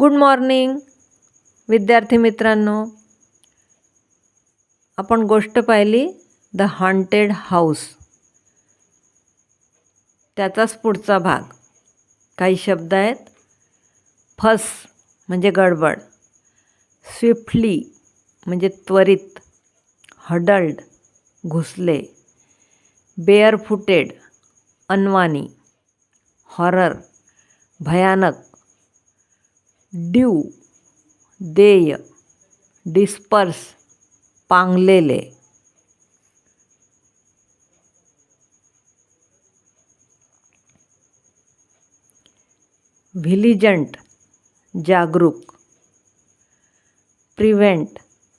Good morning विद्यार्थी मित्रांनो. आपण गोष्ट पाहिली द हॉन्टेड हाऊस त्याचाच पुढचा भाग. काही शब्द आहेत. फस म्हणजे गडबड. स्विफ्टली म्हणजे त्वरित. हडल्ड घुसले. बेअर फुटेड अनवानी हॉरर भयानक. ड्यू, देय, डिस्पर्स, पांगलेले. व्हिलिजंट, जागरूक. प्रिव्हेंट,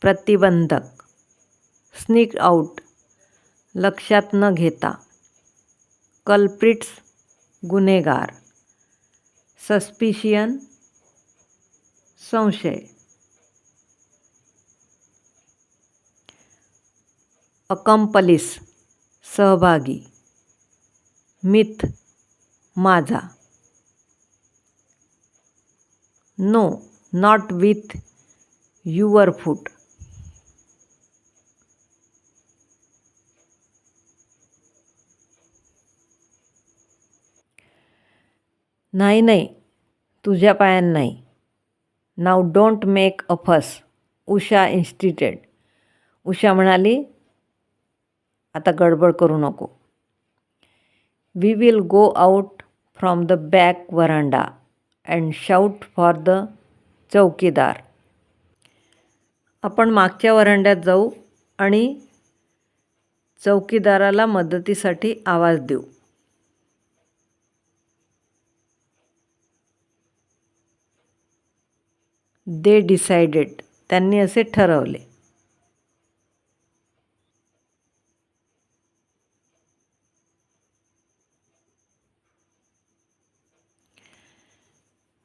प्रतिबंधक. स्निक आउट, लक्षात न घेता. कल्प्रिट्स, गुन्हेगार. सस्पिशियन संशय. अकंपलिस सहभागी. मिथ माझा. No not with your foot. नाही नाही तुझ्या पायान नाही. Now don't make a fuss Usha insisted Usha म्हणाली आता गडबड करू नको. We will go out from the back veranda and shout for the chowkidar. आपण मागच्या वरांड्यात जाऊ आणि चौकीदाराला मदतीसाठी आवाज देऊ. दे डिसाइडेड त्यांनी असे ठरवले.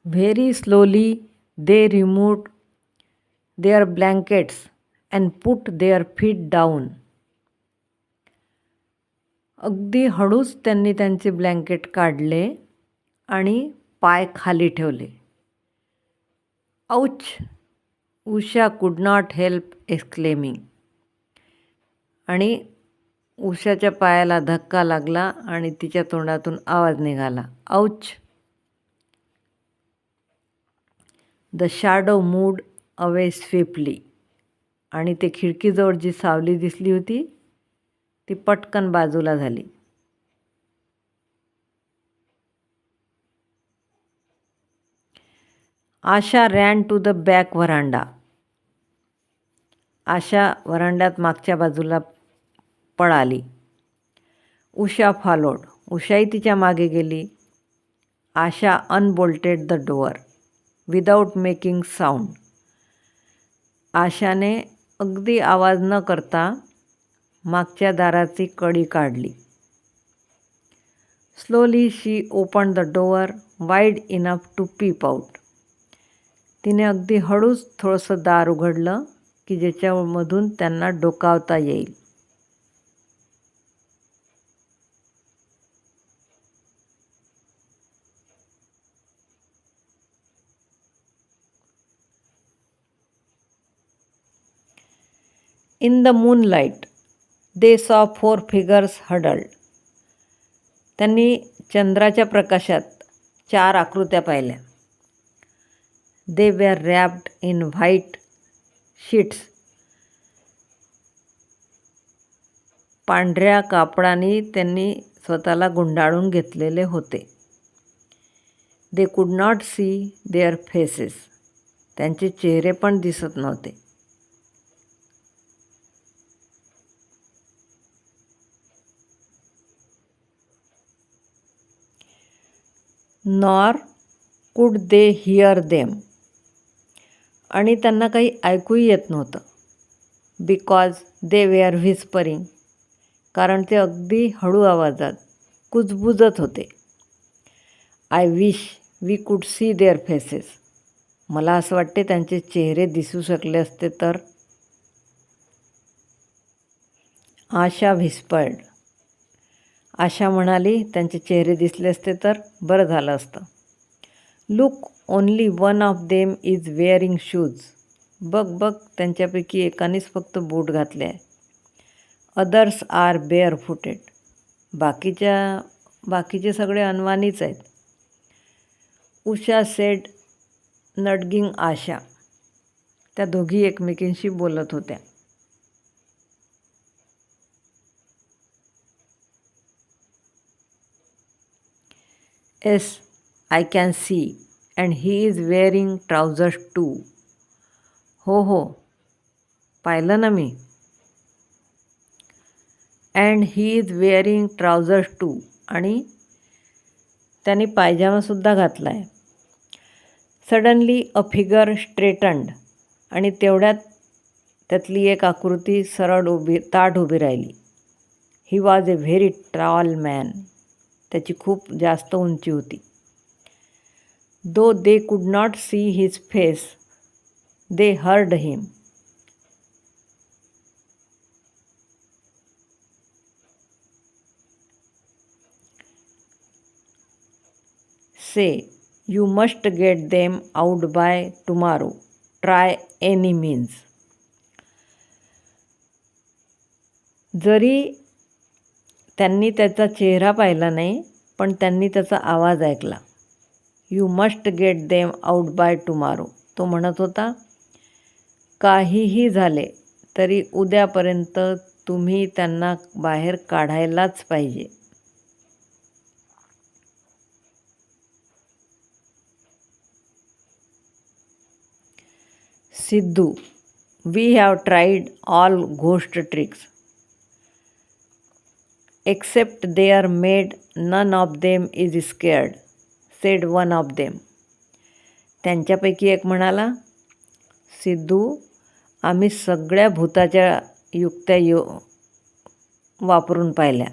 Very slowly they removed their blankets and put their feet down अगदी हळूच त्यांनी त्यांचे ब्लँकेट काढले आणि पाय खाली ठेवले. औच उषा कुड नॉट हेल्प एक्सक्लेमिंग आणि उषाच्या पायाला धक्का लागला आणि तिच्या तोंडातून आवाज निघाला. Ouch the shadow moved away swiftly आणि ते खिडकीजवळ जी सावली दिसली होती ती पटकन बाजूला झाली. Asha ran to the back veranda Asha वरांड्यात मागच्या बाजूला पळाली. उषा फॉलोड. उषाही तिच्यामागे गेली. Asha unbolted the door without making sound आशाने अगदी आवाज न करता मागच्या दाराची कडी काढली. Slowly she open the door wide enough to peep out तिने अगदी हळूच थोडंसं दार उघडलं की ज्याच्यामधून त्यांना डोकावता येईल. In the moonlight they saw four figures huddled त्यांनी चंद्राच्या प्रकाशात चार आकृत्या पाहिल्या. They were wrapped in white sheets पांढऱ्या कापडाने त्यांनी स्वतःला गुंडाळून घेतलेले होते. दे could not C their faces त्यांचे चेहरे पण दिसत नव्हते. Nor could they here them आणि त्यांना काही ऐकूही येत नव्हतं. Because they were whispering कारण ते अगदी हळू आवाजात कुजबुजत होते. I wish we could see their faces मला असं वाटते त्यांचे चेहरे दिसू शकले असते तर. आशा व्हिस्पर्ड आशा म्हणाली त्यांचे चेहरे दिसले असते तर बरं झालं असतं. Look only one of them is wearing shoes बघ बघ त्यांच्यापैकी एकानेच फक्त बूट घातले आहे. अदर्स आर बेअर फुटेड बाकीच्या बाकीचे सगळे अनवानीच आहेत. Usha said nudging Asha. त्या दोघी एकमेकींशी बोलत होत्या. Yes I can see and he is wearing trousers too. हो हो. पाहिलं ना मी. And he is wearing trousers too. आणि त्याने पायजामासुद्धा घातला आहे सडनली अ फिगर स्ट्रेटंड आणि तेवढ्यात त्यातली एक आकृती सरळ उभी ताट उभी राहिली. He was a very tall man त्याची खूप जास्त उंची होती. Though they could not see his face they heard him say you must get them out by tomorrow try any means जरी त्यांनी त्याचा चेहरा पाहिला नाही पण त्यांनी त्याचा आवाज ऐकला. You must get them out by tomorrow. तो म्हणत होता काहीही झाले तरी उद्यापर्यंत तुम्ही त्यांना बाहेर काढायलाच पाहिजे. Siddhu we have tried all ghost tricks except they are made none of them is scared said one of them त्यांच्यापैकी एक म्हणाला सिद्धू आम्ही सगळ्या भूताच्या युक्त्या यो वापरून पाहिल्या.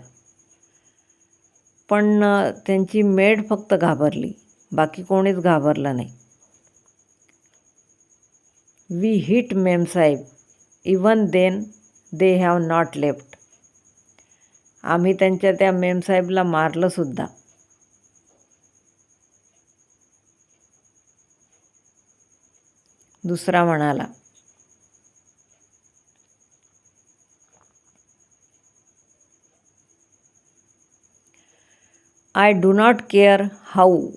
पण त्यांची मेड फक्त घाबरली बाकी कोणीच घाबरलं नाही. We hit memsahib even then they have not left. आम्ही त्यांच्या त्या मेमसाहेबला मारलंसुद्धा दुसरा म्हणाला I do not care how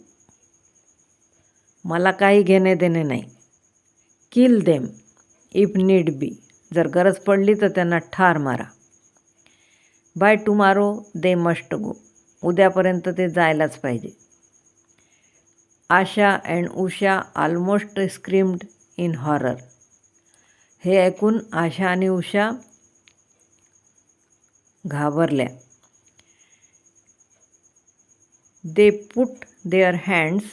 मला काही घेणे देणे नाही. Kill them if need be जर गरज पडली तर त्यांना ठार मारा. By tomorrow they must go उद्यापर्यंत ते जायलाच पाहिजे. Asha and Usha almost screamed in horror. हे ऐकून आशा आणि उषा घाबरल्या. They put their hands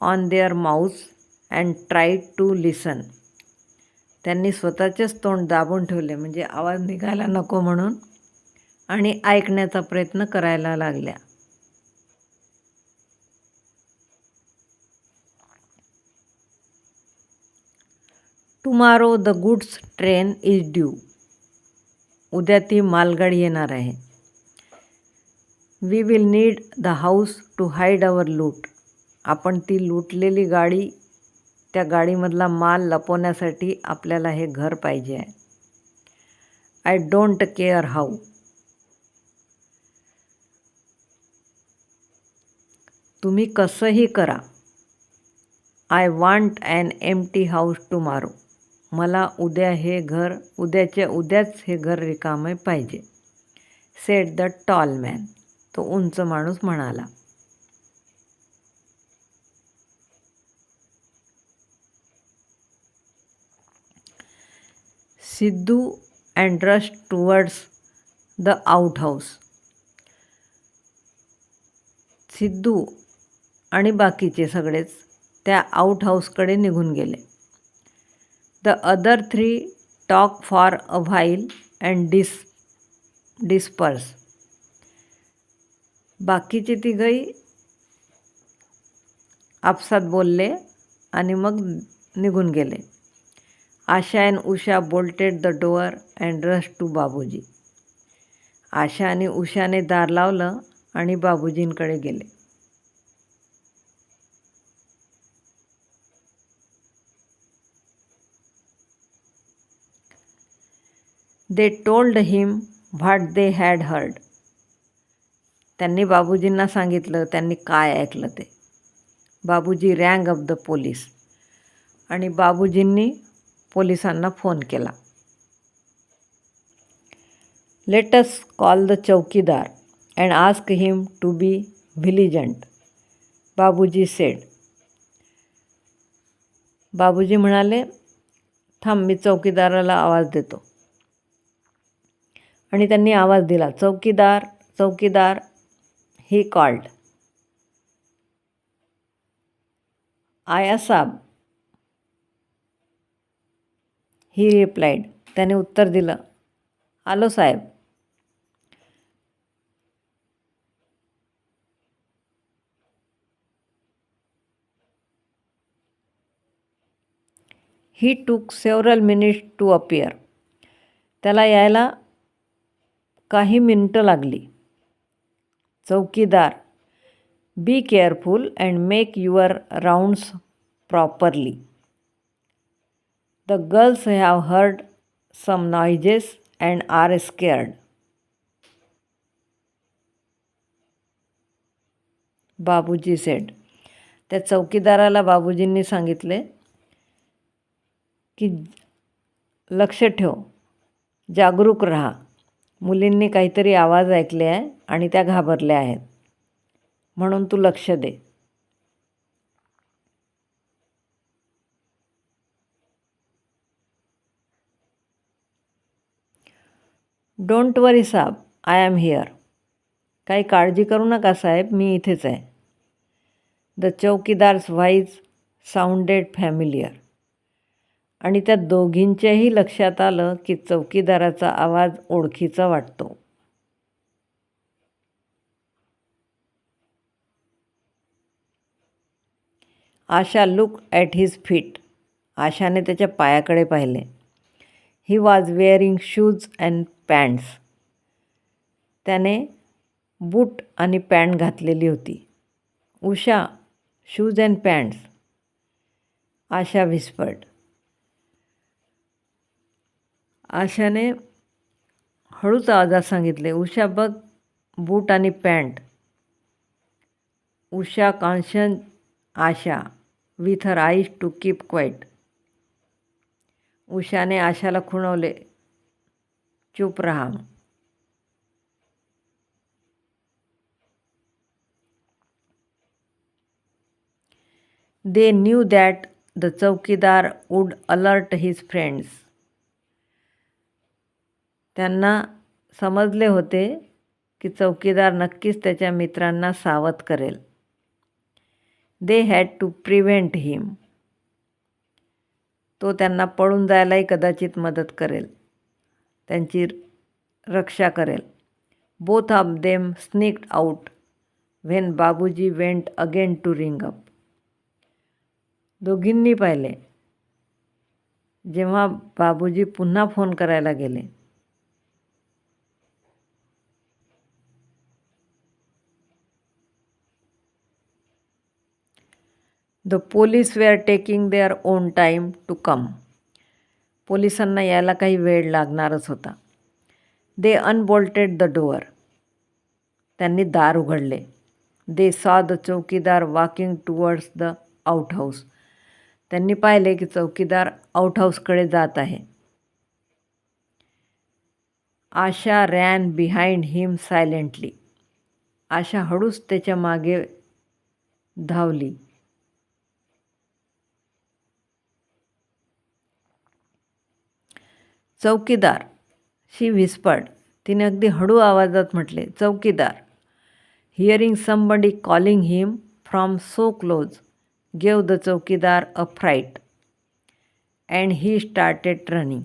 on their mouths and try to listen त्यांनी स्वतःचेच तोंड दाबून ठेवले म्हणजे आवाज निघायला नको म्हणून आणि ऐकण्याचा प्रयत्न करायला लागल्या. Tomorrow the goods train is due उद्या ती मालगाडी येणार आहे. We will need the house to hide our loot आपण ती लुटलेली गाडी त्या गाडीमधला माल लपवण्यासाठी आपल्याला हे घर पाहिजे आहे. आय डोंट केअर हाऊ तुम्ही कसंही करा. I want empty house tomorrow मला उद्या हे घर उद्याच्या उद्याच हे घर रिकामे पाहिजे. सेट द टॉल मॅन तो उंच माणूस म्हणाला. Siddhu and rush towards the outhouse Siddhu आणि बाकीचे सगळेच त्या आउट हाऊसकडे निघून गेले. The other three talk for a while and dis disperse. बाकीचे तिघही आपसात बोलले आणि मग निघून गेले. Asha and Usha bolted the door and rush to Babuji. Asha आणि उषाने दार लावलं आणि बाबूजींकडे गेले. They told him what they had heard त्यांनी बाबूजींना सांगितलं त्यांनी काय ऐकलं ते. Babuji rang of the police आणि बाबूजींनी पोलिसांना फोन केला. Let's call the chowkidar and ask him to be vigilant Babuji said Babuji म्हणाले थांब मी चौकीदाराला आवाज देतो. आणि त्यांनी आवाज दिला चौकीदार चौकीदार ही कॉल्ड आयासाब ही रिप्लाईड त्याने उत्तर दिलं आलो साहेब. ही टूक सेवरल मिनिट्स टू अपियर त्याला यायला काही मिनटं लागली. Chowkidar be careful and make your rounds properly the girls have heard some noises and are scared Babuji said त्या चौकीदाराला बाबूजींनी सांगितले की लक्ष ठेव जागरूक राहा. मुलींनी काहीतरी आवाज ऐकले आहे आणि त्या घाबरल्या आहेत. म्हणून तू लक्ष दे. Don't worry saab I am here काही काळजी करू नका साहेब मी इथेच आहे. द चौकीदार्स व्हाईज साऊंडेड फॅमिलियर आणि त्या दोघींच्याही लक्षात आलं की चौकीदाराचा आवाज ओळखीचा वाटतो. Asha look at his feet आशाने त्याच्या पायाकडे पाहिले. He was wearing shoes and pants त्याने बूट आणि पॅन्ट घातलेली होती. Usha shoes and pants Asha whispered आशाने हळूच आवाजात सांगितले उषा बघ बूट आणि pant. Usha cautioned Asha with her eyes to keep quiet. उषाने आशाला खुणवले चूप रहा. They knew that the chowkidar would alert his friends त्यांना समजले होते की चौकीदार नक्कीच त्याच्या मित्रांना सावध करेल. They had to prevent him तो त्यांना पळून जायलाही कदाचित मदत करेल. त्यांची रक्षा करेल. Both of them sneaked out when Babuji went again to ring up दोघींनी पाहिले. जेव्हा बाबूजी पुन्हा फोन करायला गेले the police were taking their own time to come पोलिसांना यायला काही वेळ लागणारच होता. दे अनबोल्टेड द डोअर त्यांनी दार उघडले. They saw the chowkidar walking towards the outhouse त्यांनी पाहिले की चौकीदार आउट हाऊसकडे जात आहे. Asha ran behind him silently Asha हळूच त्याच्यामागे धावली. चौकीदार. शी विस्पर्ड तिने अगदी हळू आवाजात म्हटले चौकीदार. Hearing somebody calling him from so close gave the chowkidar a fright and he started running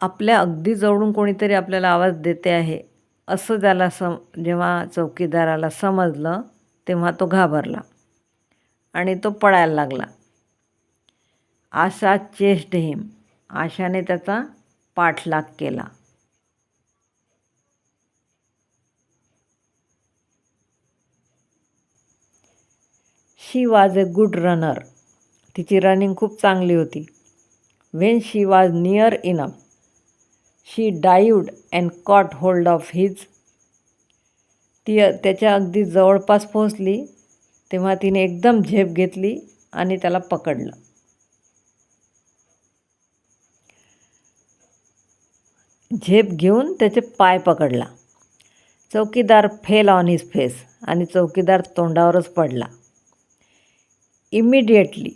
आपल्या अगदी जवळून कोणीतरी आपल्याला आवाज देते आहे. असं त्याला सम जेव्हा चौकीदाराला समजलं तेव्हा तो घाबरला. आणि तो पळायला लागला. आशा चेस्ट हिम आशाने त्याचा पाठलाग केला. She was a good runner तिची रनिंग खूप चांगली होती. When she was near enough she dived and caught hold of his ती त्याच्या अगदी जवळपास पोहोचली तेव्हा तिने एकदम झेप घेतली आणि त्याला पकडलं. झेप घेऊन त्याचे पाय पकडला. चौकीदार फेल ऑन हिज फेस आणि चौकीदार तोंडावरच पडला. Immediately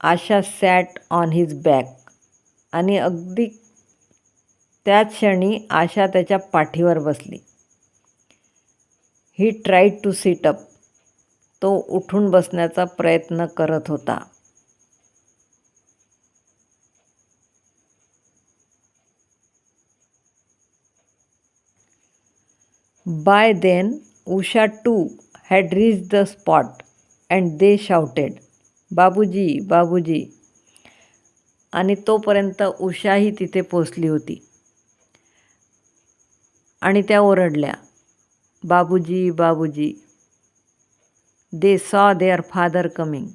Asha sat on his back आणि अगदी त्याच क्षणी आशा त्याच्या पाठीवर बसली. He tried to sit up तो उठून बसण्याचा प्रयत्न करत होता. By then, Usha too had reached the spot and they shouted, बाबूजी बाबूजी. आणि तोपर्यंत उषाही तिथे पोचली होती. आणि त्या ओरडल्या Babuji Babuji they saw their father coming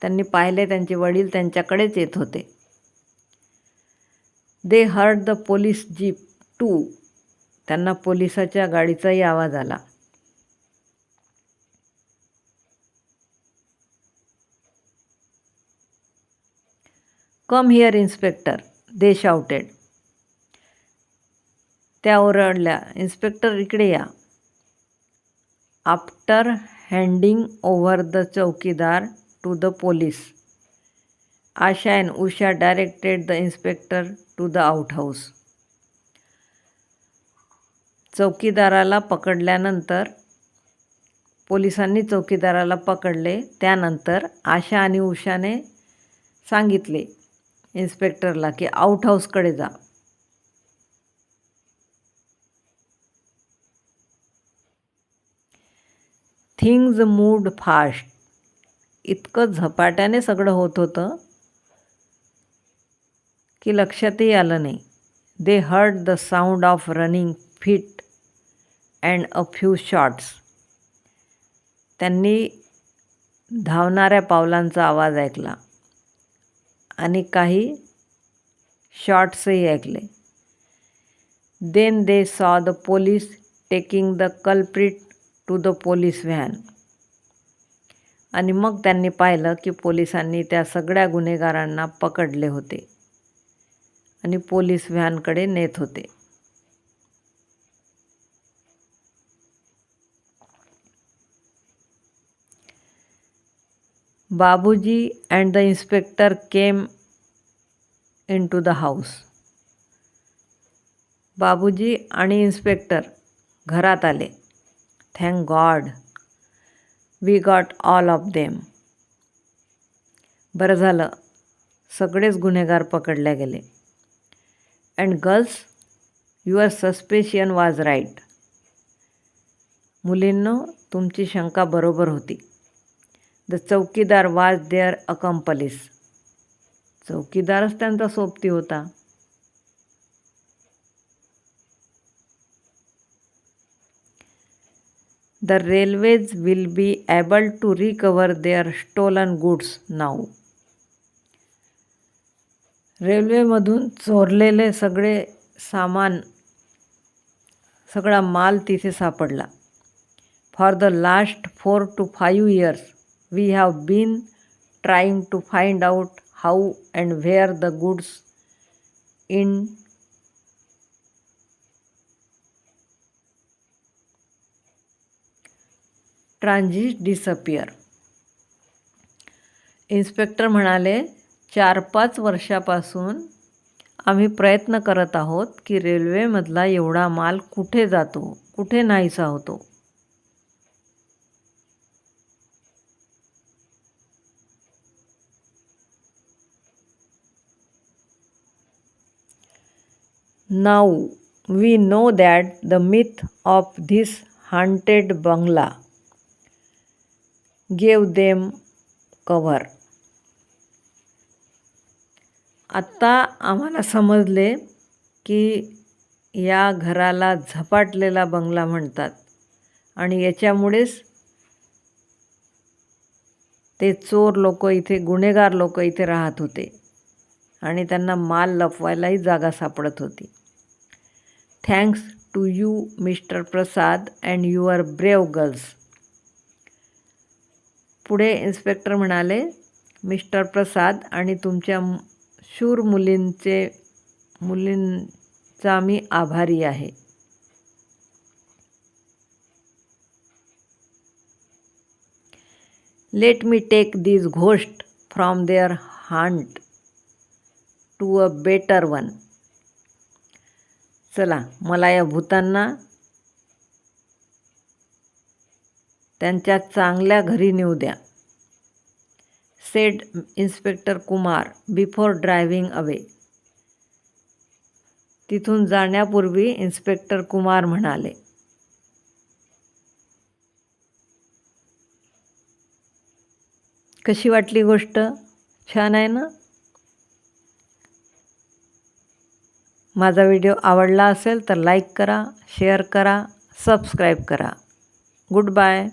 त्यांनी पाहिले त्यांचे वडील त्यांच्याकडेच येत होते. They heard the police jeep too त्यांना पोलिसाच्या गाडीचाही आवाज आला. Come here inspector. They shouted त्या ओरडल्या इन्स्पेक्टर इकडे या. After handing over the chowkidar to the police. Asha and Usha directed the inspector to the out house चौकीदाराला पकडल्यानंतर पोलिसांनी चौकीदाराला पकडले. त्यानंतर आशा आणि उषाने सांगितले इन्स्पेक्टरला की आउट हाऊसकडे जा. थिंग्ज मूड फास्ट इतकं झपाट्याने सगळं होत होतं की लक्षातही आलं नाही. They heard the sound of running feet and a few shots त्यांनी धावणाऱ्या पावलांचा आवाज ऐकला. आणि काही शॉट्सही ऐकले. Then they saw the police taking the culprit to the police van. आणि मग त्यांनी पाहिलं की पोलिसांनी त्या सगळ्या गुन्हेगारांना पकडले होते. आणि पोलीस व्हॅनकडे नेत होते. Babuji and the inspector came into the house Babuji आणि इन्स्पेक्टर घरात आले. Thank god we got all of them बरं झालं सगळेच गुन्हेगार पकडले गेले. And girls your suspicion was right मुलींनो तुमची शंका बरोबर होती. द चौकीदार वाज देअर अकंपलीस. चौकीदारच त्यांचा सोबती होता. The railways will be able to recover their stolen goods now. रेल्वेमधून चोरलेले सगळे सामान सगळा माल तिथे सापडला. For the last four to five years we have been trying to find out how and where the goods in transit disappear inspector म्हणाले चार पाच वर्षापासून आम्ही प्रयत्न करत आहोत की रेल्वेमधला एवढा माल कुठे जातो कुठे नाहीसा होतो. Now we know that the myth of this haunted bungalow gave them cover आत्ता आम्हाला समजले की या घराला झपाटलेला बंगला म्हणतात. आणि याच्यामुळेच ते चोर लोक इथे गुन्हेगार लोक इथे राहत होते. आणि त्यांना माल लपवायलाही जागा सापडत होती. Thanks to you mister Prasad and your brave girls पुढे इन्स्पेक्टर म्हणाले मिस्टर प्रसाद आणि तुमच्या शूर मुलींचे मुलींचा मी आभारी आहे. Let me take this ghost from their haunt to a better one चला मला या भूतांना त्यांच्या चांगल्या घरी नेऊ द्या. Said inspector Kumar before driving away. तिथून जाण्यापूर्वी इन्स्पेक्टर कुमार म्हणाले कशी वाटली गोष्ट? छान आहे ना? माझा व्हिडिओ आवडला असेल तर लाईक करा शेअर करा सबस्क्राईब करा. Good bye.